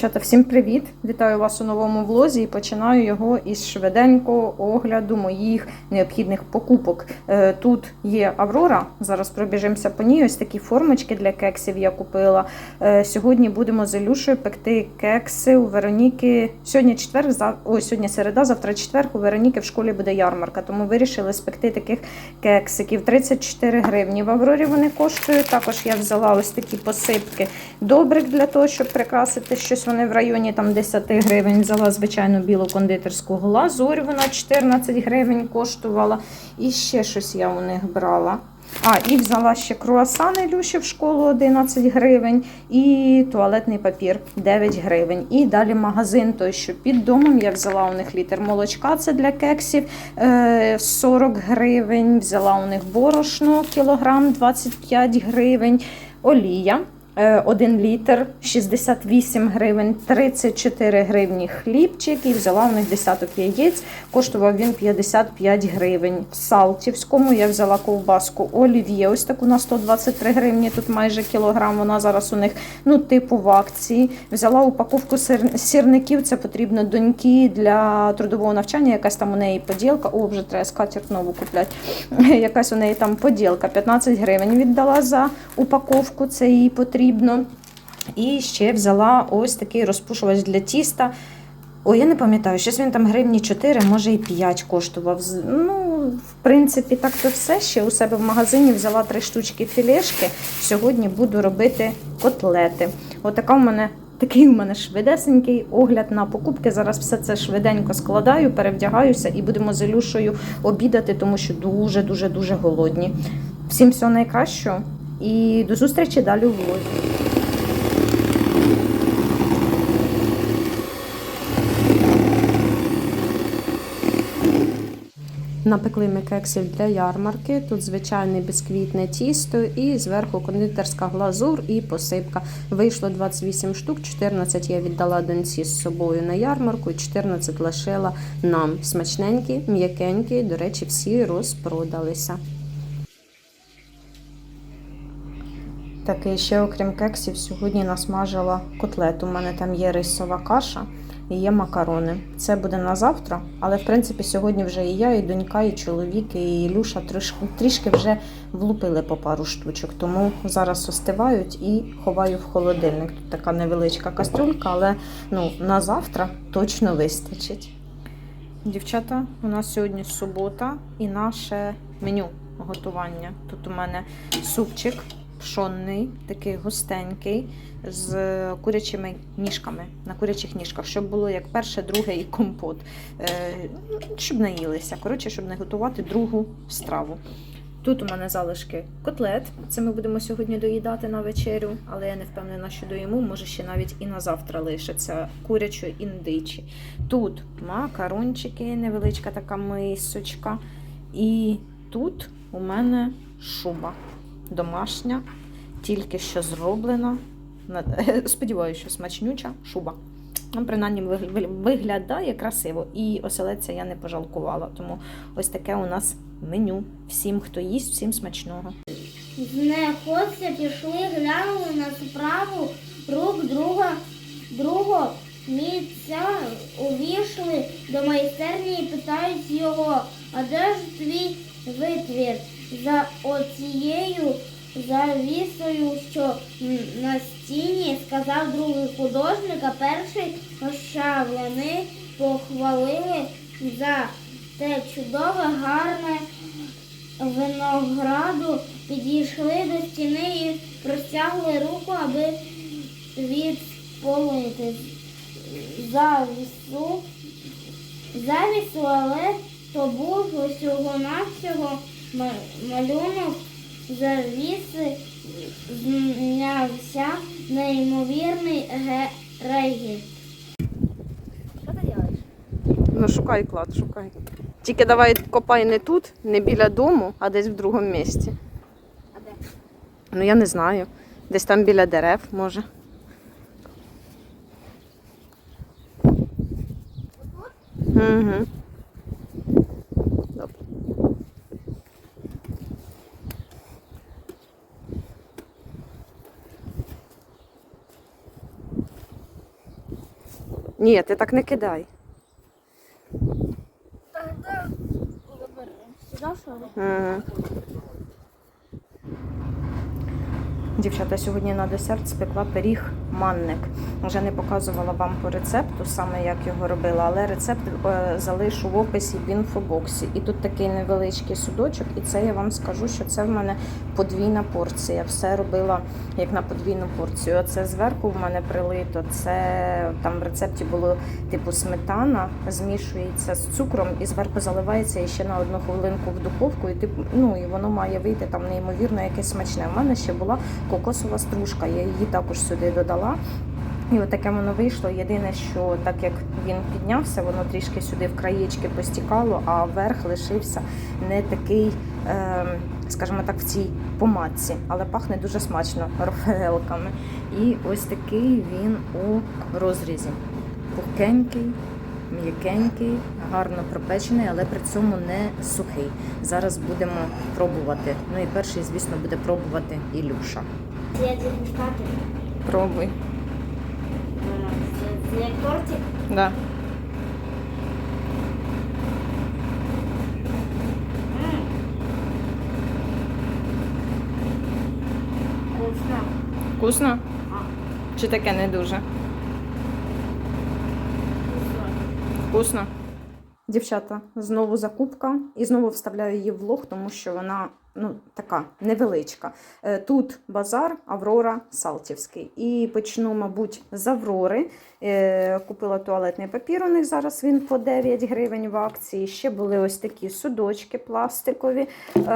Дівчата, всім привіт! Вітаю вас у новому влозі і починаю його із швиденького огляду моїх необхідних покупок. Е, Тут є Аврора. Зараз пробіжимося по ній. Ось такі формочки для кексів я купила. Е, Сьогодні будемо з Ілюшею пекти кекси у Вероніки. Сьогодні четвер. Ой, сьогодні середа, завтра четвер. У Вероніки в школі буде ярмарка, тому вирішили спекти таких кексиків. 34 гривні. В Аврорі вони коштують. Також я взяла ось такі посипки добрик для того, щоб прикрасити щось. Вони в районі там 10 гривень. Взяла звичайну білу кондитерську глазурь, вона 14 гривень коштувала. І ще щось я у них брала. А, і взяла ще круасани Люші в школу 11 гривень, і туалетний папір 9 гривень. І далі магазин той, що під домом я взяла у них літр молочка, це для кексів е, 40 гривень. Взяла у них борошно кілограм 25 гривень, олія. 1 літр 68 гривень, 34 гривні хлібчик і взяла у них десяток яєць, коштував він 55 гривень. В Салтівському я взяла ковбаску олів'є, ось таку на 123 гривні, тут майже кілограм, вона зараз у них ну, типу в акції. Взяла упаковку сир- сірників, це потрібно доньки для трудового навчання, якась там у неї поділка, о, вже треба скатерть нову купляти, якась у неї там поділка, 15 гривень віддала за упаковку, це їй потрібно. І ще взяла ось такий розпушувач для тіста. Ой, я не пам'ятаю, щось він там гривні 4, може і 5 коштував. Ну, в принципі, так то все. Ще у себе в магазині взяла три штучки філешки. Сьогодні буду робити котлети. Отака у мене. Такий у мене швидесенький огляд на покупки. Зараз все це швиденько складаю, перевдягаюся і будемо з Ілюшею обідати, тому що дуже, дуже, дуже голодні. Всім всього найкращого і до зустрічі далі у влозі. Напекли ми кексів для ярмарки. Тут звичайне бісквітне тісто і зверху кондитерська глазур і посипка. Вийшло 28 штук, 14 я віддала доньці з собою на ярмарку, і 14 лишила нам. Смачненькі, м'якенькі, до речі, всі розпродалися. Такий ще, окрім кексів, сьогодні насмажила котлет. У мене там є рисова каша і є макарони. Це буде на завтра, але в принципі сьогодні вже і я, і донька, і чоловік, і Ілюша трішки, трішки вже влупили по пару штучок. Тому зараз остивають і ховаю в холодильник. Тут така невеличка кастрюлька, але ну, на завтра точно вистачить. Дівчата, у нас сьогодні субота і наше меню готування. Тут у мене супчик пшонний, такий густенький, з курячими ніжками, на курячих ніжках, щоб було як перше, друге і компот. Е, щоб наїлися. Коротше, щоб не готувати другу страву. Тут у мене залишки котлет. Це ми будемо сьогодні доїдати на вечерю, але я не впевнена, що доїмо, може ще навіть і на завтра лишиться курячої індичі. Тут макарончики, невеличка така мисочка. І тут у мене шуба домашня, тільки що зроблена. Сподіваюся, що смачнюча шуба. Ну, принаймні вигля- вигля- виглядає красиво. І оселедця я не пожалкувала. Тому ось таке у нас меню. Всім, хто їсть, всім смачного. Знеходця пішли, глянули на справу рук друга, другого місця, увійшли до майстерні і питають його, а де ж твій витвір за оцією завісою, що на стіні, сказав другий художник, а перший оща вони похвалили за те чудове, гарне винограду. Підійшли до стіни і простягли руку, аби відполити завісу, завісу, але то був усього навсього малюнок завіси, знявся неймовірний регіт. Що ти робиш? Ну, шукай клад, шукай. Тільки давай копай не тут, не біля дому, а десь в другому місці. А де? Ну я не знаю. Десь там біля дерев, може. Угу. Ні, ти так не кидай. Мгм. Дівчата, сьогодні на десерт спекла пиріг манник. Вже не показувала вам по рецепту, саме як його робила, але рецепт е, залишу в описі в інфобоксі. І тут такий невеличкий судочок, і це я вам скажу, що це в мене подвійна порція. Все робила як на подвійну порцію. Оце зверху в мене прилито. Це там в рецепті було типу сметана, змішується з цукром і зверху заливається ще на одну хвилинку в духовку. І типу, ну і воно має вийти там неймовірно якесь смачне. У мене ще була кокосова стружка. Я її також сюди додала. І отаке воно вийшло. Єдине, що так як він піднявся, воно трішки сюди в краєчки постікало, а верх лишився не такий, е, скажімо так, в цій помадці, але пахне дуже смачно рафаелками. І ось такий він у розрізі. Пухкенький, м'якенький, гарно пропечений, але при цьому не сухий. Зараз будемо пробувати. Ну і перший, звісно, буде пробувати Ілюша. Пробуй. Це, як тортик. Да. Вкусно. Вкусно? А, Чи таке не дуже? вкусно. Вкусно. Дівчата, знову закупка і знову вставляю її в влог, тому що вона ну, така невеличка. Е, Тут базар Аврора Салтівський. І почну, мабуть, з Аврори. Е, Купила туалетний папір. У них зараз він по 9 гривень в акції. Ще були ось такі судочки пластикові. Е,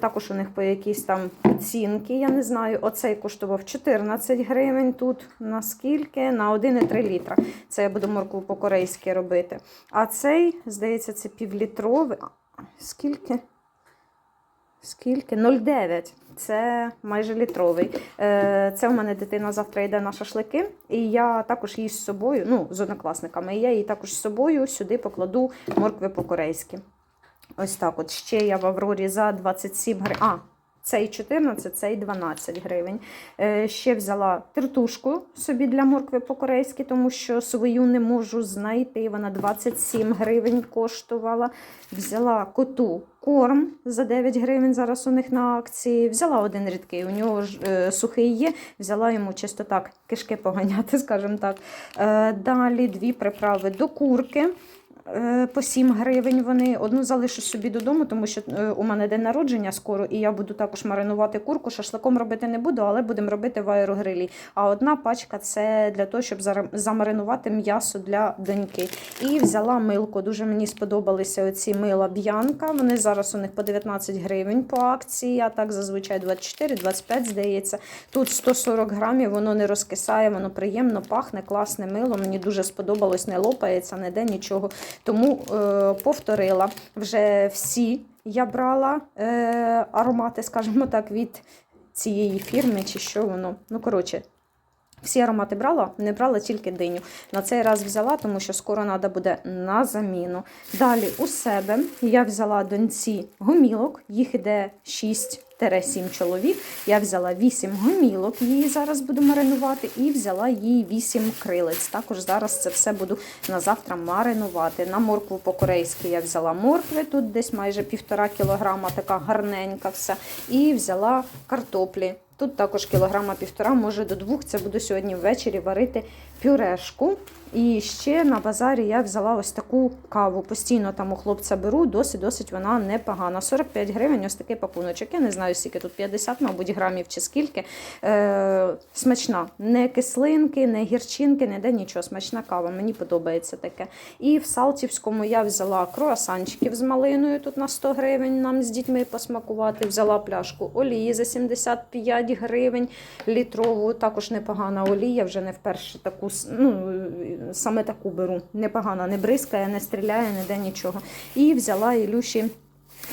Також у них по якісь там оцінки, я не знаю. Оцей коштував 14 гривень. Тут на скільки? На 1,3 літра. Це я буду моркву по-корейськи робити. А цей, здається, це півлітровий. Скільки? Скільки? 0,9. Це майже літровий. Е, Це у мене дитина завтра йде на шашлики, і я також її з собою, ну, з однокласниками, я її також з собою сюди покладу моркви по-корейськи. Ось так от. Ще я в Аврорі за 27 гривень. Цей 14, цей 12 гривень. Е, ще взяла тертушку собі для моркви по-корейськи, тому що свою не можу знайти. Вона 27 гривень коштувала. Взяла коту корм за 9 гривень. Зараз у них на акції. Взяла один рідкий, у нього ж е, сухий є. Взяла йому чисто так кишки поганяти, скажімо так. Е, далі дві приправи до курки. Е, По 7 гривень вони одну залишу собі додому, тому що е, у мене день народження скоро, і я буду також маринувати курку. Шашликом робити не буду, але будемо робити в аерогрилі. А одна пачка це для того, щоб замаринувати м'ясо для доньки. І взяла милку. Дуже мені сподобалися оці мила б'янка. Вони зараз у них по 19 гривень по акції, а так зазвичай 24-25, здається. Тут 140 грамів, воно не розкисає, воно приємно пахне, класне мило. Мені дуже сподобалось, не лопається, ніде нічого. Тому е, повторила вже всі я брала е, аромати, скажімо так, від цієї фірми, чи що воно. Ну, коротше. Всі аромати брала, не брала тільки диню. На цей раз взяла, тому що скоро треба буде на заміну. Далі у себе я взяла доньці гомілок, їх іде 6-7 чоловік. Я взяла 8 гомілок, її зараз буду маринувати, і взяла їй 8 крилець. Також зараз це все буду на завтра маринувати. На моркву по-корейськи я взяла моркви, тут десь майже півтора кілограма, така гарненька вся. І взяла картоплі. Тут також кілограма півтора, може до двох. Це буду сьогодні ввечері варити пюрешку. І ще на базарі я взяла ось таку каву. Постійно там у хлопця беру, досить-досить вона непогана. 45 гривень, ось такий пакуночок. Я не знаю, скільки тут 50, мабуть, грамів чи скільки. Е, смачна. Не кислинки, не гірчинки, ніде нічого. Смачна кава. Мені подобається таке. І в Салтівському я взяла круасанчиків з малиною тут на 100 гривень. Нам з дітьми посмакувати. Взяла пляшку олії за 75 гривень літрову. Також непогана олія, вже не вперше таку, ну, саме таку беру. Непогана, не бризкає, не стріляє, ніде нічого. І взяла Ілюші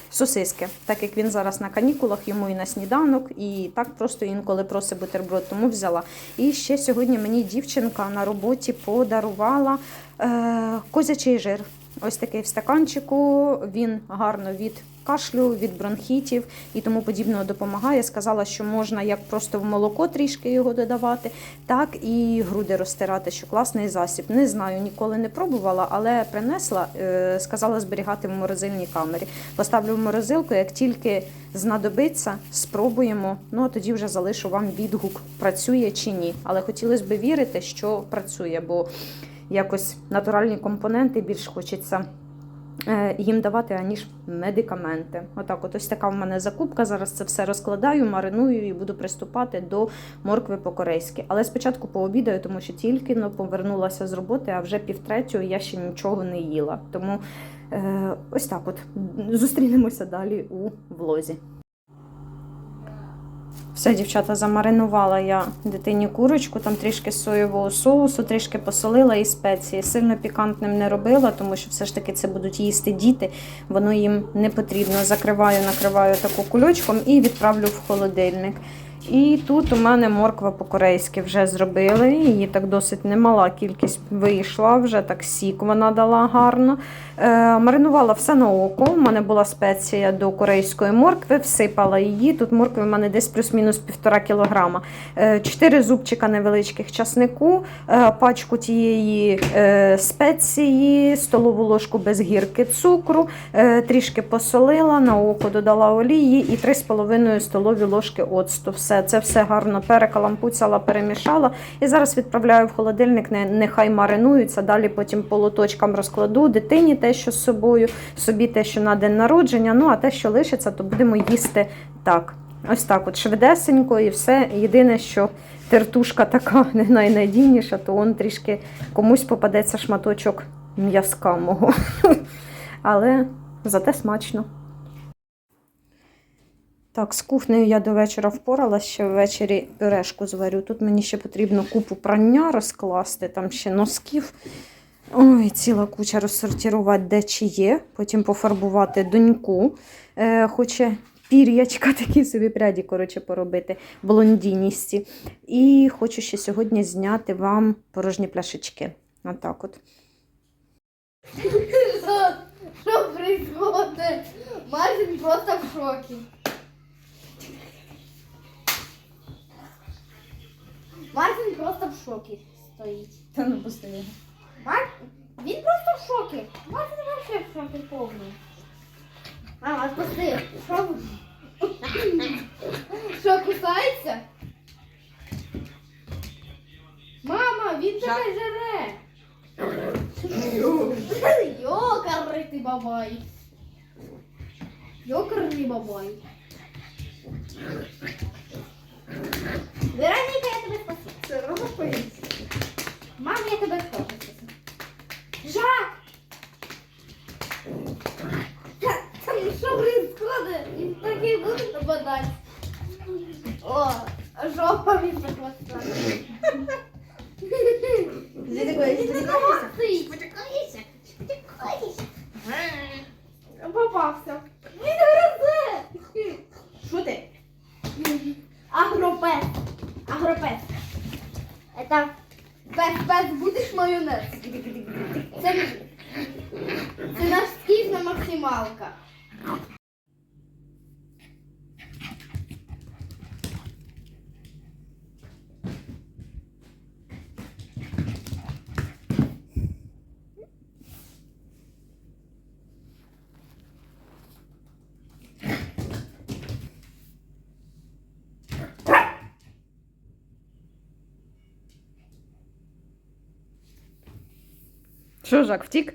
сосиски, так як він зараз на канікулах, йому і на сніданок, і так просто інколи просить бутерброд, тому взяла. І ще сьогодні мені дівчинка на роботі подарувала е, козячий жир. Ось такий в стаканчику. Він гарно від кашлю, від бронхітів і тому подібного допомагає. Сказала, що можна як просто в молоко трішки його додавати, так і груди розтирати, що класний засіб. Не знаю, ніколи не пробувала, але принесла, е, сказала зберігати в морозильній камері. Поставлю в морозилку, як тільки знадобиться, спробуємо. Ну а тоді вже залишу вам відгук, працює чи ні. Але хотілося б вірити, що працює, бо якось натуральні компоненти більш хочеться їм давати, аніж медикаменти. Отак, от ось така в мене закупка. Зараз це все розкладаю, мариную і буду приступати до моркви по-корейськи. Але спочатку пообідаю, тому що тільки но повернулася з роботи, а вже півтретього я ще нічого не їла. Тому е, ось так от зустрінемося далі у влозі. Все, дівчата, замаринувала я дитині курочку, там трішки соєвого соусу, трішки посолила і спеції. Сильно пікантним не робила, тому що все ж таки це будуть їсти діти, воно їм не потрібно. Закриваю, накриваю таку кульочком і відправлю в холодильник. І тут у мене морква по-корейськи вже зробили. Її так досить немала кількість вийшла, вже так сік вона дала гарно. Е, маринувала все на око. У мене була спеція до корейської моркви, всипала її. Тут моркви в мене десь плюс-мінус півтора кілограма. Е, Чотири зубчика невеличких часнику, е, пачку тієї е, спеції, столову ложку без гірки цукру, е, трішки посолила, на око додала олії і 3,5 столові ложки оцту. Все, це все гарно перекалампуцяла, перемішала. І зараз відправляю в холодильник, нехай маринуються. Далі потім по лоточкам розкладу дитині те, що з собою, собі те, що на день народження. Ну а те, що лишиться, то будемо їсти так. Ось так, от швидесенько і все. Єдине, що тертушка така не найнадійніша, то он трішки комусь попадеться шматочок м'язка мого. Але зате смачно. Так, з кухнею я до вечора впоралась, ще ввечері пюрешку зварю. Тут мені ще потрібно купу прання розкласти, там ще носків. Ой, ціла куча розсортувати, де чи є. Потім пофарбувати доньку. Е, хоче пір'ячка, такі собі пряді, коротше, поробити, блондіністі. І хочу ще сьогодні зняти вам порожні пляшечки. Отак от. Что происходит? Мартин просто в шоке. Мартин просто в шоке стоит. Та ну постійно. Мар... Він просто в шокі. Мартин вообще в шокі повний. Мама, спусти. Що? ви? Що, кусається? Мама, він тебе жере. Йокарний бабай. Йокарний бабай. Вероніка, я тебе спасу. Мам, я тебе теж. Жак! Та- Там що происходит? Він такий буде нападати. О, жопа він захватила. Ти? Попався. Майонез? Це, це наш скіфна максималка. Що, Жак, втік?